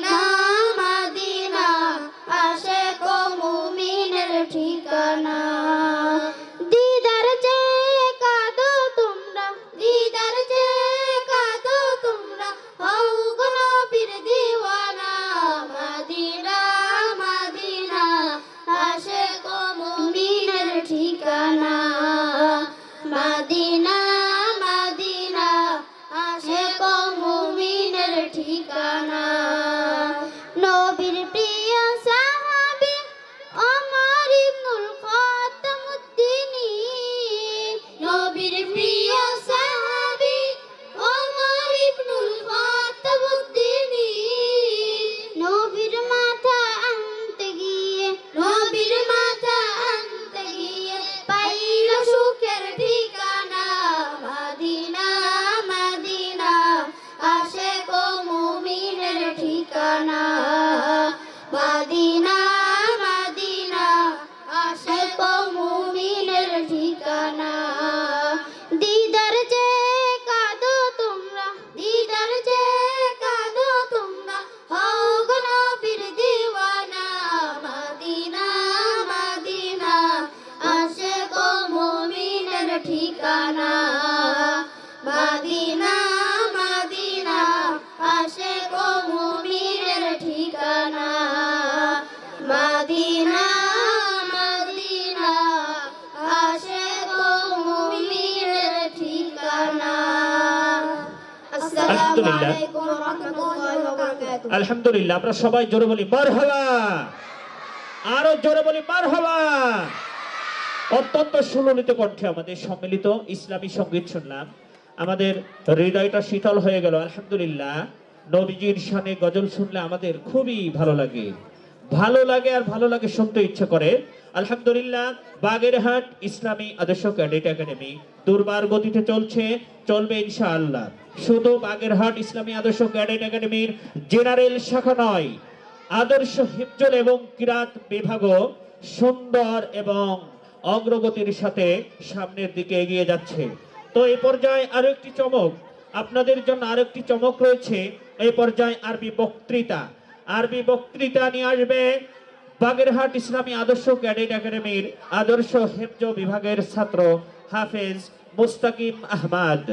Medina ঠিকানা? মাদিনা মাদিনা আসে গো মুমিনের ঠিকানা। মাদিনা মাদিনা আসে গো মুমিনের ঠিকানা। আসসালামু আলহামদুলিল্লাহ আমরা সবাই জোরে বলি মারহাবা। আরও জোরে বলি মারহাবা। অত্যন্ত সুললিত কণ্ঠে আমাদের সম্মিলিত ইসলামী সংগীত শুনলাম। আমাদের হৃদয়টা শীতল হয়ে গেল, আলহামদুলিল্লাহ। নবীজির শানে গজল শুনলে আমাদের খুবই ভালো লাগে। ভালো লাগে আর ভালো লাগে শুনতে ইচ্ছে করে। আলহামদুলিল্লাহ, বাগেরহাট ইসলামী আদর্শ ক্যাডেট একাডেমি দুর্বার গতিতে চলছে, চলবে ইনশাআল্লাহ। শুধু বাগেরহাট ইসলামী আদর্শ ক্যাডেট একাডেমির জেনারেল শাখা নয়, আদর্শ হিফজল এবং কিরাত বিভাগও সুন্দর এবং অগ্রগতির সাথে সামনের দিকে এগিয়ে যাচ্ছে। তো এই পর্যায়ে আরও একটি চমক। আপনাদের জন্য আরও একটি চমক রয়েছে। এই পর্যায়ে আরবি বক্তৃতা। আরবি বক্তৃতা নিয়ে আসবে বাগেরহাট ইসলামী আদর্শ ক্যাডেট একাডেমির আদর্শ হেফজ বিভাগের ছাত্র হাফেজ মুস্তাকিম আহমদ।